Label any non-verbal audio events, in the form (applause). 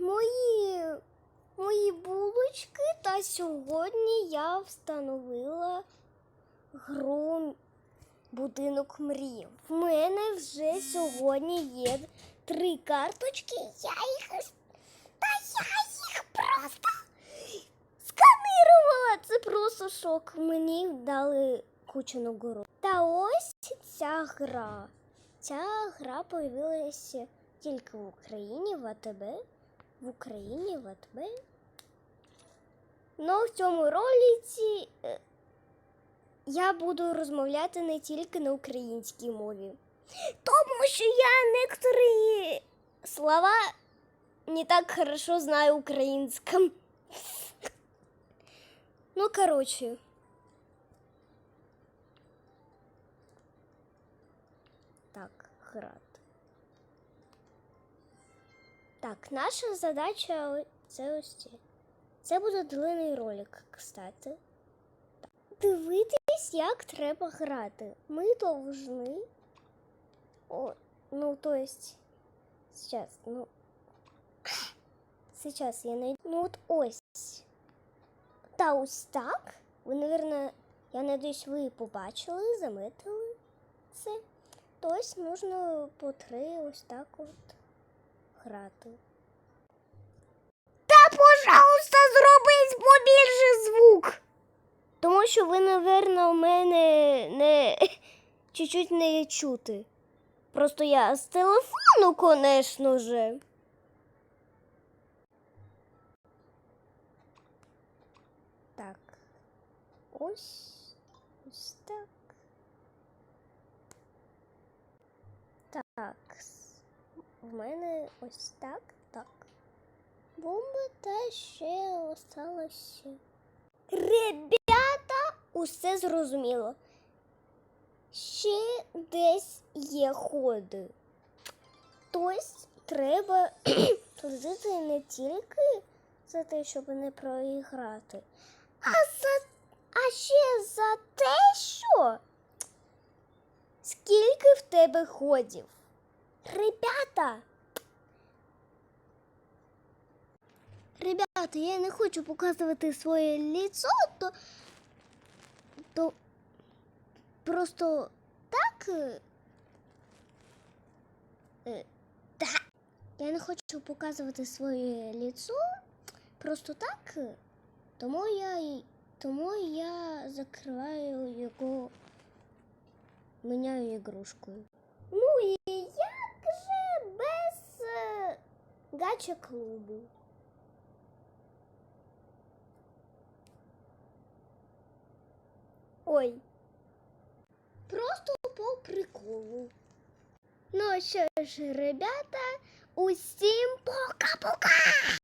мої, мої булочки, та сьогодні я встановила гру будинок мрій. В мене вже сьогодні є три карточки. Я їх та я їх просто сканирувала. Це просто шок. Мені дали кучу нагород. Та ось ця гра. Ця гра появилася тільки в Україні, в АТБ. В Україні, в АТБ. Ну, в цьому ролиці е, я буду розмовляти не тільки на українській мові. Тому що я некоторі слова не так хорошо знаю українським. Ну, короче. Так, грати. Так, наша задача це ось це. Це буде длинний ролик, кстати. Дивитись, як треба грати. Ми должны. О, ну, то есть. Сейчас, ну. Сейчас я найду. Ну, от ось. Та ось так. Ви, наверное, я надіюсь, ви побачили, заметили це. То ось нужно по три ось так от грати. Та, пожалуйста, зробіть побільше звук. Тому що ви, напевно, у мене не (laughs) чуть-чуть не чути. Просто я з телефону, конечно же. Так. Ось. Ось так. Так. В мене ось так, так. Бомба та ще осталося. Ребята, усе зрозуміло. Ще десь є ходи. Тобто треба (clears throat) служити не тільки за те, щоб не проіграти, а за а ще за те, що скільки в тебе ходів. Ребята. Ребята, я не хочу показувати своє лицо, то, то просто так. е, е, та. Я не хочу показувати своє лицо просто так, е, тому я, й- тому я закриваю його, міняю ігрушкою. Ну і як же без е, гача клубу? Ой. Просто по приколу. Ну що ж, ребята, усім пока-пока!